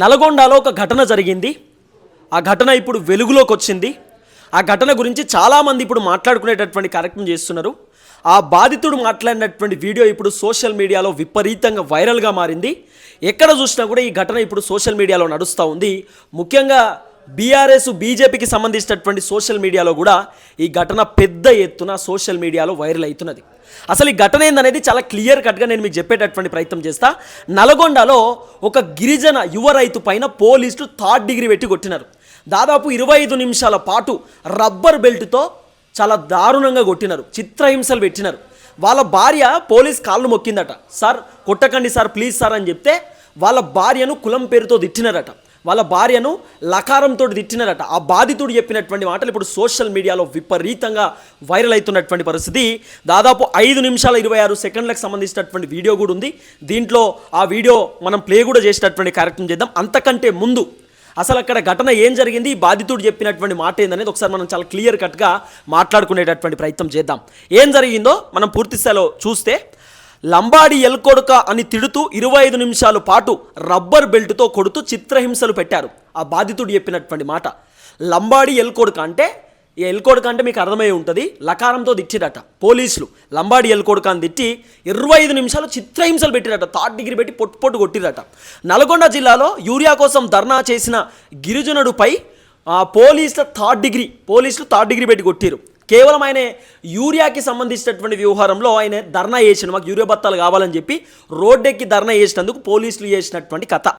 నల్గొండలో ఒక ఘటన జరిగింది. ఆ ఘటన ఇప్పుడు వెలుగులోకి వచ్చింది ఆ ఘటన గురించి చాలామంది ఇప్పుడు మాట్లాడుకునేటటువంటి కార్యక్రమం చేస్తున్నారు. ఆ బాధితుడు మాట్లాడినటువంటి వీడియో ఇప్పుడు సోషల్ మీడియాలో విపరీతంగా వైరల్గా మారింది. ఎక్కడ చూసినా కూడా ఈ ఘటన ఇప్పుడు సోషల్ మీడియాలో నడుస్తూ ఉంది. ముఖ్యంగా బీఆర్ఎస్ బీజేపీకి సంబంధించినటువంటి సోషల్ మీడియాలో కూడా ఈ ఘటన పెద్ద ఎత్తున సోషల్ మీడియాలో వైరల్ అవుతున్నది. అసలు ఈ ఘటన ఏందనేది చాలా క్లియర్ కట్గా నేను మీకు చెప్పేటటువంటి ప్రయత్నం చేస్తా. నల్గొండలో ఒక గిరిజన యువ రైతు పైన పోలీసులు థర్డ్ డిగ్రీ పెట్టి కొట్టినారు. దాదాపు ఇరవై ఐదు నిమిషాల పాటు రబ్బర్ బెల్ట్తో చాలా దారుణంగా కొట్టినారు. చిత్రహింసలు పెట్టినారు. వాళ్ళ భార్య పోలీస్ కాళ్ళు మొక్కిందట. సార్ కొట్టకండి సార్ ప్లీజ్ సార్ అని చెప్తే వాళ్ళ భార్యను కులం పేరుతో తిట్టినారట. వాళ్ళ భార్యను లకారంతో తిట్టినారట. ఆ బాధితుడు చెప్పినటువంటి మాటలు ఇప్పుడు సోషల్ మీడియాలో విపరీతంగా వైరల్ అవుతున్నటువంటి పరిస్థితి. దాదాపు ఐదు నిమిషాల ఇరవై ఆరు సెకండ్లకు సంబంధించినటువంటి వీడియో కూడా ఉంది. దీంట్లో ఆ వీడియో మనం ప్లే కూడా చేసేటటువంటి కార్యక్రమం చేద్దాం. అంతకంటే ముందు అసలు అక్కడ ఘటన ఏం జరిగింది? బాధితుడు చెప్పినటువంటి మాట ఏందనేది ఒకసారి మనం చాలా క్లియర్ కట్గా మాట్లాడుకునేటటువంటి ప్రయత్నం చేద్దాం. ఏం జరిగిందో మనం పూర్తిస్థాయిలో చూస్తే లంబాడి ఎల్కొడుక అని తిడుతూ ఇరవై ఐదు నిమిషాల పాటు రబ్బర్ బెల్ట్తో కొడుతూ చిత్రహింసలు పెట్టారు. ఆ బాధితుడు చెప్పినటువంటి మాట. లంబాడి ఎల్కొడుక అంటే ఈ ఎల్కొడుక అంటే మీకు అర్థమై ఉంటుంది లకారంతో తిట్టిరట పోలీసులు. లంబాడి ఎల్కొడుక అని తిట్టి ఇరవై ఐదు నిమిషాలు చిత్రహింసలు పెట్టిరట థర్డ్ డిగ్రీ పెట్టి పొట్టు పొట్టు కొట్టిరట. నల్గొండ జిల్లాలో యూరియా కోసం ధర్నా చేసిన గిరిజనుడిపై ఆ, పోలీసుల థర్డ్ డిగ్రీ పోలీసులు థర్డ్ డిగ్రీ పెట్టి కొట్టిరు. కేవలం ఆయన యూరియాకి సంబంధించినటువంటి వ్యవహారంలో ఆయన ధర్నా చేసిన మాకు యూరియా బత్తాలు కావాలని చెప్పి రోడ్డెక్కి ధర్నా చేసినందుకు పోలీసులు చేసినటువంటి కథ.